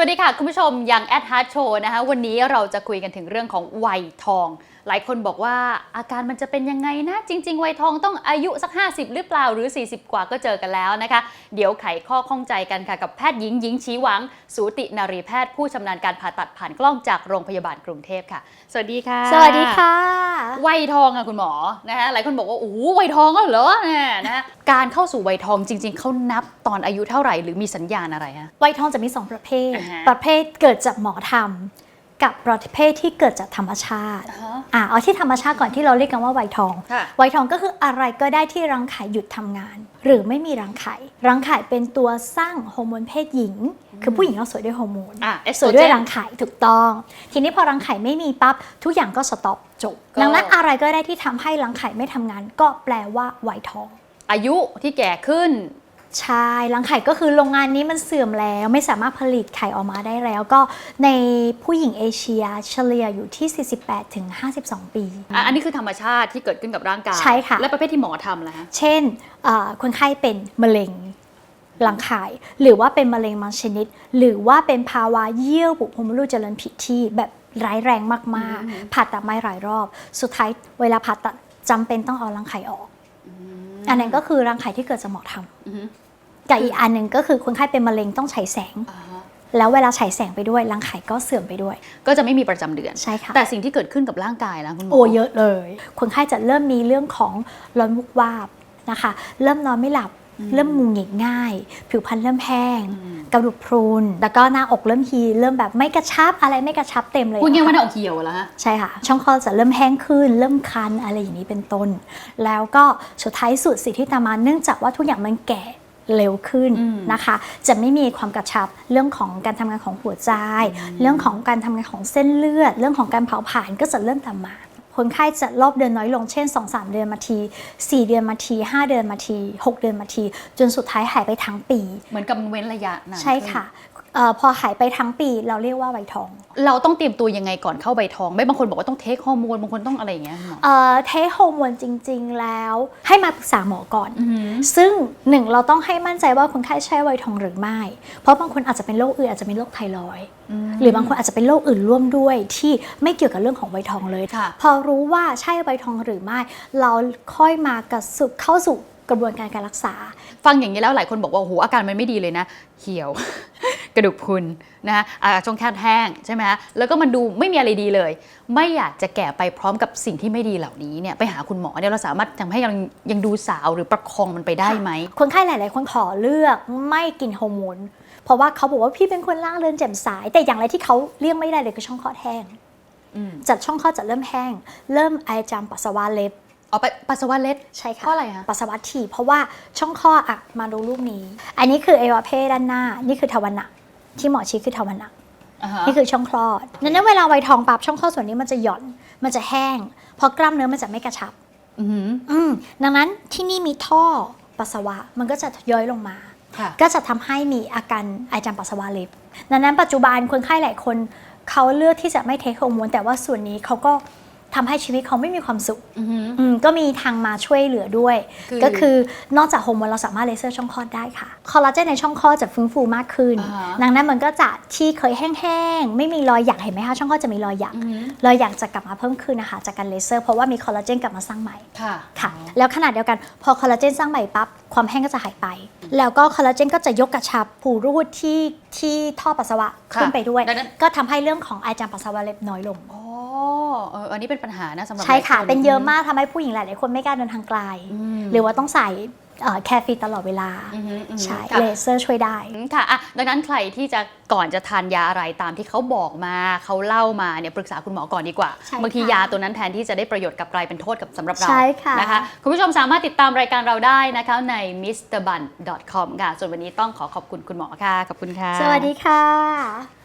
วัสดีค่ะคุณผู้ชมยังแอดฮาร์ดโชว์นะคะ วันนี้เราจะคุยกันถึงเรื่องของวัยทอง หลายคนบอกว่าอาการมันจะเป็นยังไงนะ จริง ๆ วัยทองต้องอายุสัก 50 หรือเปล่าหรือ 40 กว่าก็เจอกันแล้วนะคะ เดี๋ยวไขข้อข้องใจกันค่ะ กับแพทย์หญิงหญิงชี้หวัง สูตินารีแพทย์ผู้ชำนาญการผ่าตัดผ่านกล้องจากโรงพยาบาลกรุงเทพค่ะ สวัสดีค่ะ สวัสดีค่ะ วัยทองอะคุณหมอนะคะหลายคนบอกว่าโอ้โหวัยทองก็เหรอเนี่ยนะการเข้าสู่วัยทองจริง ๆเขานับตอนอายุเท่าไหร่หรือมีสัญญาณอะไรฮะวัยทองจะมี 2 ประเภทอ่าฮะประเภทเกิดจากหมอทำกับประเภทที่เกิดจากธรรมชาติอ่าเอาที่ธรรมชาติก่อนที่เราเรียกกันว่าวัยทองค่ะวัยทองก็คืออะไรก็ได้ที่รังไข่หยุดทำงาน หรือไม่มีรังไข่ รังไข่เป็นตัวสร้างฮอร์โมนเพศหญิง คือผู้หญิงเราสวยด้วยฮอร์โมนอะสวยด้วยรังไข่ถูกต้อง ทีนี้พอรังไข่ไม่มีปั๊บทุกอย่างก็สต็อปจบก็ดังนั้นอะไรก็ได้ที่ทำให้รังไข่ไม่ทำงาน ก็แปลว่าวัยทอง อายุที่แก่ขึ้น ใช่รังไข่ก็คือโรงงานนี้มันเสื่อมแล้ว ไม่สามารถผลิตไข่ออกมาได้แล้ว ก็ในผู้หญิงเอเชียเฉลี่ยอยู่ที่ 48ถึง52 ปีอะอันนี้คือธรรมชาติที่เกิดขึ้นกับร่างกาย ใช่ค่ะ และประเภทที่หมอทำล่ะฮะเช่นเอ่อคนไข้เป็นมะเร็งรังไข่หรือว่าเป็นมะเร็งบางชนิด หรือว่าเป็นภาวะเยื่อบุโพรงมดลูกเจริญผิดที่แบบร้ายแรงมากๆผ่าตัดไม่หลายรอบ สุดท้ายเวลาผ่าตัดจำเป็นต้องเอารังไข่ออก อันนั้นก็คือรังไข่ที่เกิดจากหมอทอือฮึำกับอีกอันหนึ่งก็คือคนไข้เป็นมะเร็งต้องใช้แสงอ่าฮะแล้วเวลาฉายแสงไปด้วยรังไข่ก็เสื่อมไปด้วย ก็จะไม่มีประจำเดือนใช่ค่ะแต่สิ่งที่เกิดขึ้นกับร่างกายนะคุณหมอโอ้เยอะเลย คนไข้จะเริ่มมีเรื่องของร้อนวุกวาบนะคะ เริ่มนอนไม่หลับ เริ่มหงุดหงิดง่าย ผิวพรรณเริ่มแห้งกระดูกพรุนแล้วก็หน้าอกเริ่มฮีเริ่มแบบไม่กระชับอะไรไม่กระชับเต็มเลยคุณยังนะไม่คะได้ออกเขียวแล้วฮะใช่ค่ะ ช่องคลอดจะเริ่มแห้งขึ้น เริ่มคันอะไรอย่างนี้เป็นต้น แล้วก็สุดท้ายสุดสิ่งที่ตามมาเนื่องจากว่าทุกอย่างมันแก่เร็วขึ้นอืมนะคะ จะไม่มีความกระชับเรื่องของการทำงานของหัวใจ เรื่องของการทำงานของเส้นเลือด เรื่องของการเผาผลาญก็จะเริ่มตามมา คนไข้จะรอบเดือนน้อยลงเช่น 2-3 เดือนมาที 4 เดือนมาที 5 เดือนมาที 6 เดือนมาที จนสุดท้ายหายไปทั้งปี เหมือนกับมันเว้นระยะนานใช่ค่ะเออพอหายไปทั้งปีเราเรียกว่าไวทอง เราต้องเตรียมตัวยังไงก่อนเข้าใบทอง ไม่บางคนบอกว่าต้องเทคฮอร์โมนบางคนต้องอะไรอย่างเงี้ยคุณหมอเอ่อเทสฮอร์โมนจริง ๆ แล้ว ให้มาปรึกษาหมอก่อนอือหือซึ่งหนึ่งเราต้องให้มั่นใจว่าคนไข้ใช่ไวทองหรือไม่ เพราะบางคนอาจจะเป็นโรคอื่นอาจจะเป็นโรคไทรอยด์หรือบางคนอาจจะเป็นโรคอื่นร่วมด้วยที่ไม่เกี่ยวกับเรื่องของไวทองเลยค่ะพอรู้ว่าใช่ไวทองหรือไม่ เราค่อยมากระสุบเข้าสู่กระบวนการการรักษา ฟังอย่างนี้แล้วหลายคนบอกว่าโอ้โหอาการมันไม่ดีเลยนะ เหี่ยว กระดูกพรุนนะฮะอ่าช่องแคบแห้งใช่ไหมฮะแล้วก็มันดูไม่มีอะไรดีเลย ไม่อยากจะแก่ไปพร้อมกับสิ่งที่ไม่ดีเหล่านี้เนี่ยไปหาคุณหมอเนี่ยเราสามารถทำให้ยังยังดูสาวหรือประคองมันไปได้ไหมคนไข้หลาย ๆ คนขอเลือกไม่กินฮอร์โมนเพราะว่าเขาบอกว่าพี่เป็นคนล่าเริงแจ่มใสแต่อย่างไรที่เขาเลี่ยงไม่ได้เลยคือช่องคลอดแห้งอืมจัดช่องคลอดจะเริ่มแห้ง เริ่มไอจามปัสสาวะเล็บเอาไปปัสสาวะเล็ดใช่ค่ะเพราะอะไรคะปัสสาวะถี่เพราะว่าช่องคลอดอะมาดูรูปนี้ อันนี้คือเอวาเพศด้านหน้า นี่คือทวารหนัก ที่หมอชี้คือทวารหนักอ่าฮะนี่คือช่องคลอดดังนั้นเวลาไวยทองปับช่องคลอดส่วนนี้มันจะหย่อน มันจะแห้งเพราะกล้ามเนื้อมันจะไม่กระชับอือหืออืมดังนั้นที่นี่มีท่อปัสสาวะ มันก็จะย้อยลงมาค่ะก็จะทำให้มีอาการไอจามปัสสาวะเล็บดังนั้นปัจจุบันคนไข้หลายคนเขาเลือกที่จะไม่เทคฮอร์โมนแต่ว่าส่วนนี้เขาก็ ทำให้ชีวิตเขาไม่มีความสุขอือหืออืมก็มีทางมาช่วยเหลือด้วยคือก็คือนอกจากฮอร์โมนเราสามารถเลเซอร์ช่องคลอดได้ค่ะคอลลาเจนในช่องคลอดจะฟื้นฟูมากขึ้นอ่าฮะดังนั้นมันก็จะที่เคยแห้งๆ ไม่มีรอยหยักเห็นไหมคะช่องคลอดจะมีรอยหยักอือหือรอยหยักจะกลับมาเพิ่มขึ้นนะคะจากการเลเซอร์เพราะว่ามีคอลลาเจนกลับมาสร้างใหม่ค่ะค่ะแล้วขนาดเดียวกันพอคอลลาเจนสร้างใหม่ปั๊บความแห้งก็จะหายไป แล้วก็คอลลาเจนก็จะยกกระชับผูรูดที่ที่ท่อปัสสาวะค่ะขึ้นไปด้วยดังนั้นก็ทำให้เรื่องของไอจามปัสสาวะเล็บน้อยลง อ๋อเอออันนี้เป็นปัญหานะสำหรับใช่ค่ะหลายเป็นเยอะมากทำให้ผู้หญิงหลาย ๆ คนไม่กล้าเดินทางไกลอืมหรือว่าต้องใส่เอ่อแคฟีตลอดเวลาอือหืออือหือใช่ค่ะเลเซอร์ช่วยได้อืมค่ะอะดังนั้นใครที่จะก่อนจะทานยาอะไรตามที่เขาบอกมาเขาเล่ามาเนี่ยปรึกษาคุณหมอก่อนดีกว่าใช่ค่ะบางทียาตัวนั้นแทนที่จะได้ประโยชน์กลับกลายเป็นโทษกับสำหรับเราใช่ค่ะนะคะคุณผู้ชมสามารถติดตามรายการเราได้นะคะใน mrbun.com ค่ะ ส่วนวันนี้ต้องขอขอบคุณคุณหมอค่ะ ขอบคุณค่ะ สวัสดีค่ะ